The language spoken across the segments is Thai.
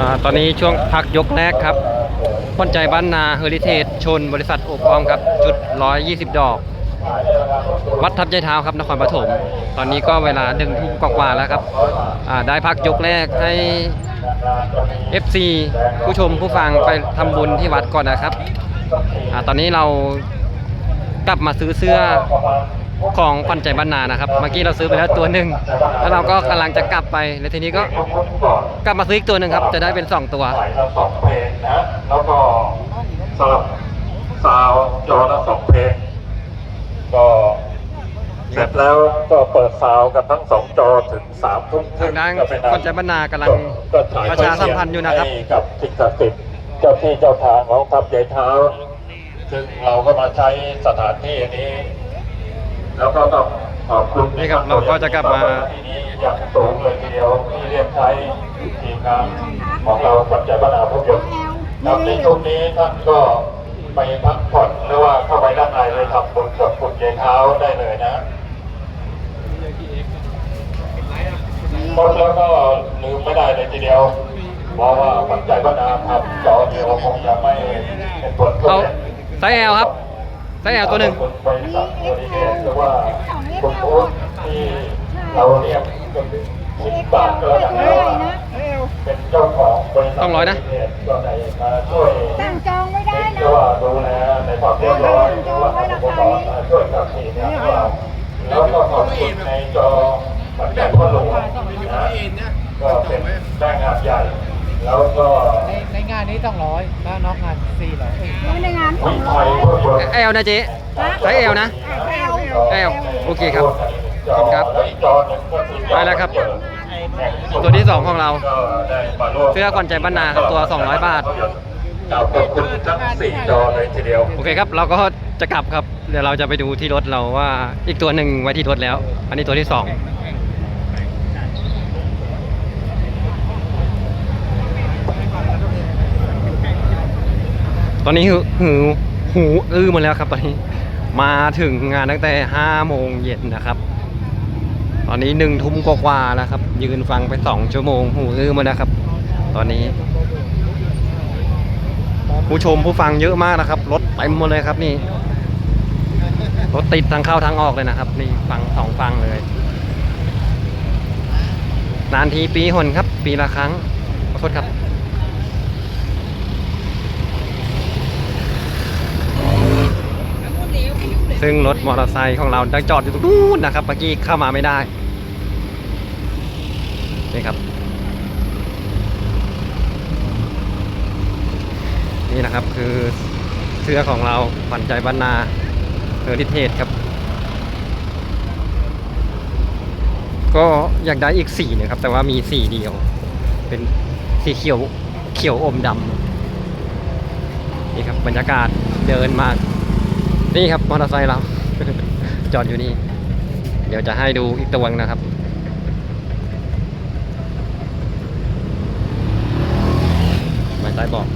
อตอนนี้ช่วงพักยกแรกครับพอนใจบ้านนาเฮอริเทจชนบริษัทโอบอ้อมครับ จุด 120 ดอก วัดทับใจเท้าครับนครปฐมตอนนี้ก็เวลาดึงทุ่มกว่าๆแล้วครับได้พักยกแรกให้ FC ผู้ชมผู้ฟังไปทำบุญที่วัดก่อนนะครับอตอนนี้เรากลับมาซื้อเสื้อ ของขวัญใจบ้านนานะครับ เมื่อกี้เราซื้อไปแล้วตัวหนึ่งแล้วเราก็กำลังจะกลับไปแล้วทีนี้ก็กลับมาซื้ออีกตัวหนึ่งครับ จะได้เป็น 2 ตัวใส่ละสองเพลงนะแล้วก็สลับซาวด์จอละสองเพลงก็เสร็จแล้วก็เปิดซาวด์กันทั้งสองจอถึงสามทุ่มครึ่ทางงด้านก็เป็นขวัญใจบ้านนากำลังก็ฉยประชาสัมพันธ์อยู่นะครับให้กับสิ่งศักดิ์สิทธิ์เจ้าที่เจ้าทางของทัพใหญ่เท้า ซึ่งเราก็มาใช้สถานที่นี้ แล้วก็ต้องขอบคุณนี่ครับเราก็จะกลับมาที่นี้อย่างสูงเลยทีเดียวที่เรียกใช้ทีมงานของเราปัจจัยบรรณาภาพยนตร์ครับในช่วงนี้ท่านก็ไปพักผ่อนหรือว่าเข้าไปด้านในเลยทำบุญกับคุณยายเท้าได้เลยนะหมดแล้วก็ลืมไม่ได้เลยทีเดียวเพราะว่าปัจจัยบรรณาทำจอเดียวคงจะไม่เป็นผลเอาไซส์แอลครับ ไซส์แอลตัวหนึ่งคุณบริษัทบริเอว่าคุณพูดที่เราเรียกสิบบาทก็แล้วกันนะว่าเป็นเจ้าของบริษัทต้องร้อยนะสั่งจองไม่ได้นะดูแลในความเรียบร้อยหรือว่าอุปกรณ์ช่วยกับทีมงานของเราแล้วก็ขอบคุณในจอปัจจัยพ่อหลวงนะก็เป็นแรงงานใหญ่ แล้วก็ในในงานนี้ต้องร้อยแล้วนอกงานสี่ร้อยในงานขอวิงไทเรายเพื่อเพื่อแอลนะเจ๊ไซส์แอลนะแอลแอลโอเคครับขอบคุณครับแล้วอีกจอหนึ่งก็คือจอไปแล้วครับตัวที่สองของเรา ก็ได้มาร่วมเสื้อขวัญใจบ้านนาครับตัว200บาทขอบคุณทั้งสี่จอเลยทีเดียว โอเคครับ เราก็จะกลับครับ เดี๋ยวเราจะไปดูที่รถเราว่าอีกตัวหนึ่งไว้ที่รถแล้ว อันนี้ตัวที่สอง ตอนนี้หูหูหูอื้อมาแล้วครับ ตอนนี้มาถึงงานตั้งแต่ห้าโมงเย็นนะครับ ตอนนี้หนึ่งทุ่มกว่าๆแล้วครับ ยืนฟังไปสองชั่วโมง หูอื้อมาแล้วครับ ตอนนี้ ผู้ชมผู้ฟังเยอะมากนะครับรถเต็มหมดเลยครับนี่รถติดทางเข้าทางออกเลยนะครับ นี่ฟังสองฟังเลยนานทีปีหนครับ ปีละครั้งขอโทษครับ ซึ่งรถมอเตอร์ไซค์ของเราได้จอดอยู่ตรงนู้นนะครับเมื่อกี้เข้ามาไม่ได้นี่ครับนี่นะครับคือเสื้อของเราขวัญใจบ้านนาเฮอริเทจครับ ก็อยากได้อีกสีหนึงครับ แต่ว่ามีสีเดียว เป็นสีเขียวเขียวอมดำนี่ครับบรรยากาศเดินมา นี่ครับมอเตอร์ไซค์เรา จอดอยู่นี่ เดี๋ยวจะให้ดูอีกตัวหนึงนะครับ ไม่ใต้บอก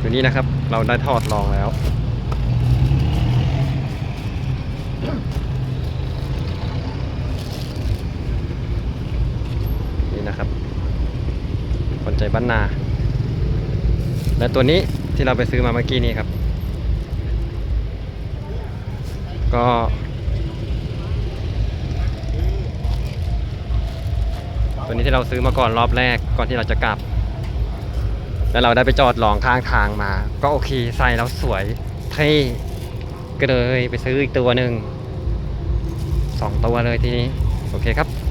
อยู่นี่นะครับ เราได้ทอดลองแล้วนี่นะครับ ใจบ้านนา และตัวนี้ที่เราไปซื้อมาเมื่อกี้นี้ครับ ก็ตัวนี้ที่เราซื้อมาก่อนรอบแรกก่อนที่เราจะกลับ แล้วเราได้ไปจอดลองข้างทางมา ก็โอเคใส่แล้วสวยเท่ก็เลยไปซื้ออีกตัวหนึ่งสองตัวเลยทีนี้ โอเคครับ